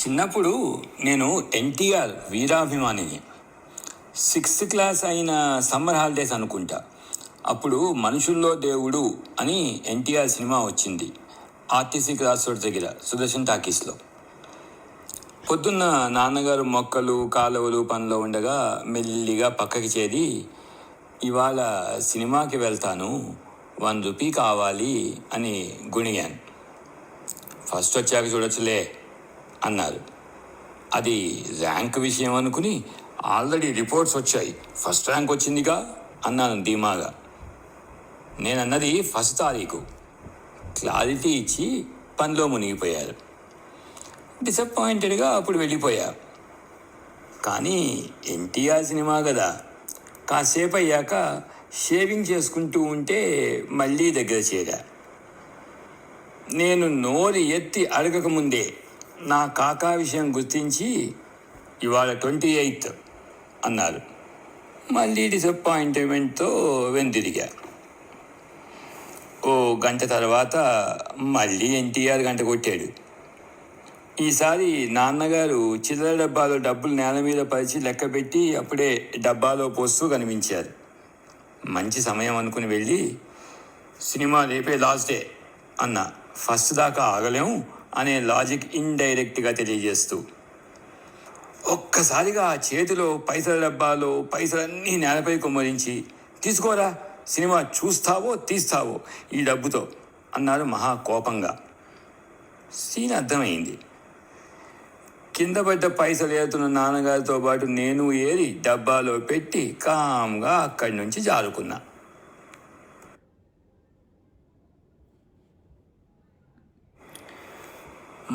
చిన్నప్పుడు నేను ఎన్టీఆర్ వీరాభిమానిని. సిక్స్త్ క్లాస్ అయిన సమ్మర్ హాలిడేస్ అనుకుంటా. అప్పుడు మనుషుల్లో దేవుడు అని ఎన్టీఆర్ సినిమా వచ్చింది. ఆర్టీసీ క్రాస్ రోడ్ దగ్గర సుదర్శన్ టాకీస్లో. పొద్దున్న నాన్నగారు మొక్కలు కాలువలు పనిలో ఉండగా మెల్లిగా పక్కకి చేరి ఇవాళ సినిమాకి వెళ్తాను. వన్ రూపీ కావాలి అని గుణిగాను. ఫస్ట్ వచ్చాక చూడొచ్చులే. అన్నారు. అది ర్యాంక్ విషయం అనుకుని ఆల్రెడీ రిపోర్ట్స్ వచ్చాయి. ఫస్ట్ ర్యాంక్ వచ్చిందిగా? అన్నాను ధీమాగా. నేను అన్నది ఫస్ట్ తారీఖు. క్లారిటీ ఇచ్చి పనిలో మునిగిపోయారు. డిసప్పాయింటెడ్గా అప్పుడు వెళ్ళిపోయా. కానీ ఎన్టీఆర్ సినిమా కదా. కాసేపు అయ్యాక షేవింగ్ చేసుకుంటూ ఉంటే మళ్ళీ దగ్గర చేరా. నేను నోరు ఎత్తి అడగకముందే నా కాకా విషయం గుర్తించి ఇవాళ ట్వంటీ ఎయిత్ అన్నారు. మళ్ళీ డిసప్పాయింట్మెంట్తో వెనుదిరిగా. ఓ గంట తర్వాత మళ్ళీ ఎన్టీఆర్ గంట కొట్టాడు. ఈసారి నాన్నగారు చిల్లర డబ్బాలో డబ్బులు నేల మీద పరిచి లెక్క పెట్టి అప్పుడే డబ్బాలో పోస్తూ కనిపించారు. మంచి సమయం అనుకుని వెళ్ళి సినిమా రేపే లాస్ట్ డే అన్న. ఫస్ట్ దాకా ఆగలేము అనే లాజిక్ ఇండైరెక్ట్గా తెలియజేస్తూ. ఒక్కసారిగా ఆ చేతిలో పైసల డబ్బాలో పైసలన్నీ నేలపై కుమ్మరించి తీసుకోరా సినిమా చూస్తావో తీస్తావో ఈ డబ్బుతో అన్నారు మహా కోపంగా. సీన్ అర్థమైంది. కింద పడ్డ పైసలు ఏతున్న నాన్నగారితో పాటు నేను ఏరి డబ్బాలో పెట్టి కామ్గా అక్కడి నుంచి జారుకున్నా.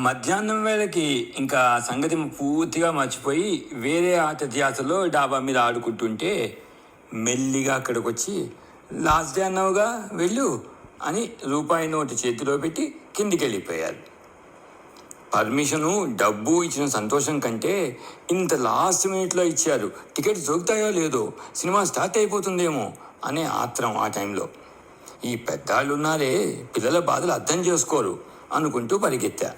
మధ్యాహ్నం వేళకి ఇంకా సంగతి పూర్తిగా మర్చిపోయి వేరే ఆతిథ్యాసలో డాబా మీద ఆడుకుంటుంటే మెల్లిగా అక్కడికి వచ్చి లాస్ట్ డే అన్నావుగా వెళ్ళు అని రూపాయి నోటు చేతిలో పెట్టి కిందికి వెళ్ళిపోయారు పర్మిషను డబ్బు ఇచ్చిన సంతోషం కంటే ఇంత లాస్ట్ మినిట్లో ఇచ్చారు. టికెట్ దొరుకుతాయో లేదో సినిమా స్టార్ట్ అయిపోతుందేమో అనే ఆత్రం ఆ టైంలో. ఈ పెద్దాళ్ళు ఉన్నారే పిల్లల బాధలు అర్థం చేసుకోరు అనుకుంటూ పరిగెత్తా.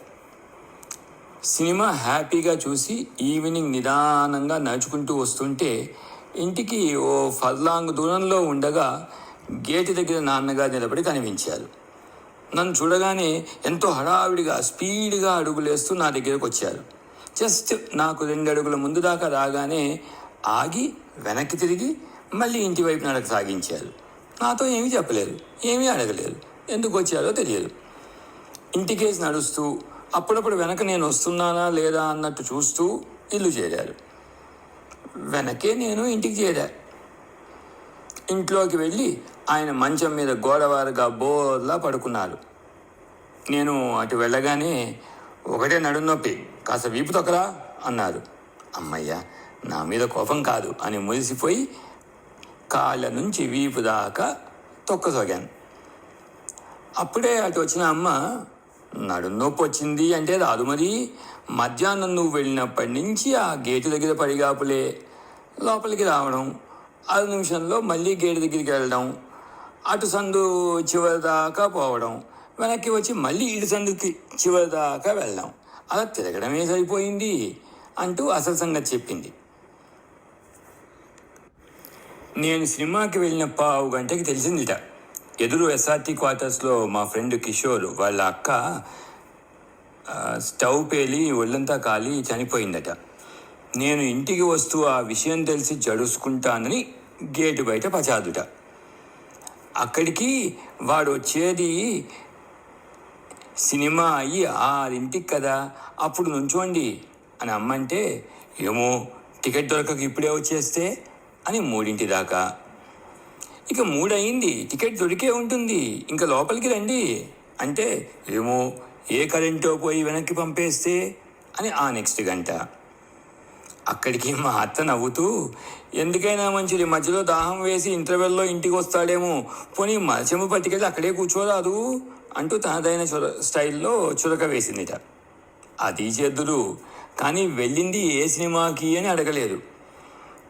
సినిమా హ్యాపీగా చూసి ఈవినింగ్ నిదానంగా నడుచుకుంటూ వస్తుంటే ఇంటికి ఓ ఫర్లాంగ్ దూరంలో ఉండగా గేటు దగ్గర నాన్నగారు నిలబడి కనిపించారు. నన్ను చూడగానే ఎంతో హడావిడిగా స్పీడ్గా అడుగులేస్తూ నా దగ్గరకు వచ్చారు. జస్ట్ నాకు రెండు అడుగుల ముందు దాకా రాగానే ఆగి వెనక్కి తిరిగి మళ్ళీ ఇంటి వైపు నడక సాగించారు. నాతో ఏమీ చెప్పలేదు ఏమీ అడగలేదు ఎందుకు వచ్చారో తెలియదు. ఇంటికేసి నడుస్తూ అప్పుడప్పుడు వెనక నేను వస్తున్నానా లేదా అన్నట్టు చూస్తూ ఇల్లు చేరారు. వెనకే నేను ఇంటికి చేరా. ఇంట్లోకి వెళ్ళి ఆయన మంచం మీద గోడవారుగా బోర్లా పడుకున్నారు. నేను అటు వెళ్ళగానే ఒకటే నడునొప్పి కాస్త వీపు తొక్కరా అన్నారు. అమ్మయ్య నా మీద కోపం కాదు అని మురిసిపోయి కాళ్ళ నుంచి వీపు దాకా తొక్కసోగాను. అప్పుడే అటు వచ్చిన అమ్మ నడుం నొప్పి వచ్చింది అంటే రాదు మరి. మధ్యాహ్నం నువ్వు వెళ్ళినప్పటి నుంచి ఆ గేటు దగ్గర పడిగాపులే. లోపలికి రావడం ఆరు నిమిషంలో మళ్ళీ గేటు దగ్గరికి వెళ్ళడం అటు సందు చివరి దాకా పోవడం వెనక్కి వచ్చి మళ్ళీ ఇటు సందుకి చివరి దాకా వెళ్ళడం. అలా తిరగడమే సరిపోయింది అంటూ అసలు సంగతి చెప్పింది. నేను సినిమాకి వెళ్ళిన పావు గంటకి తెలిసిందిట. ఎదురు ఎస్ఆర్టీ క్వార్టర్స్లో మా ఫ్రెండ్ కిషోర్ వాళ్ళ అక్క స్టవ్ పేలి ఒళ్ళంతా కాలి చనిపోయిందట. నేను ఇంటికి వస్తూ ఆ విషయం తెలిసి జడుసుకుంటానని గేటు బయట పచాదుట. అక్కడికి వాడు వచ్చేది సినిమా అయ్యి ఆరింటికి కదా అప్పుడు నుంచోండి అని అమ్మంటే ఏమో టికెట్ దొరకక ఇప్పుడే వచ్చేస్తే అని మూడింటి దాకా ఇక మూడయింది. టికెట్ దొరికే ఉంటుంది. ఇంకా లోపలికి రండి. అంటే ఏమో ఏ కరెంటో పోయి వెనక్కి పంపేస్తే అని ఆ నెక్స్ట్ గంట. అక్కడికి మా అత్త నవ్వుతూ ఎందుకైనా మంచిది మధ్యలో దాహం వేసి ఇంటర్వెల్లో ఇంటికి వస్తాడేమో పోనీ మరచెంబు పట్టుకెళ్ళి అక్కడే కూర్చోరాదు అంటూ తనదైన చుర స్టైల్లో చురక వేసిందిట. అది చేద్దురు కానీ వెళ్ళింది ఏ సినిమాకి అని అడగలేదు.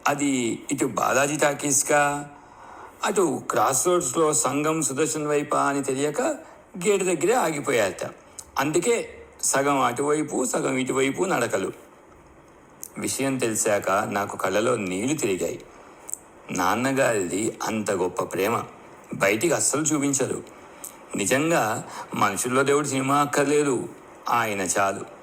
అది ఇటు బాలాజీ టాకీస్కా అటు క్రాస్ రోడ్స్లో సంఘం సుదర్శన్ వైపా అని తెలియక గేటు దగ్గరే ఆగిపోయారట అందుకే సగం అటువైపు సగం ఇటువైపు నడకలు. విషయం తెలిసాక నాకు కళ్ళలో నీళ్ళు తిరిగాయి. నాన్నగారిది అంత గొప్ప ప్రేమ. బయటికి అస్సలు చూపించరు నిజంగా మనుషుల్లో దేవుడు సినిమా అక్కర్లేదు. ఆయన చాలు.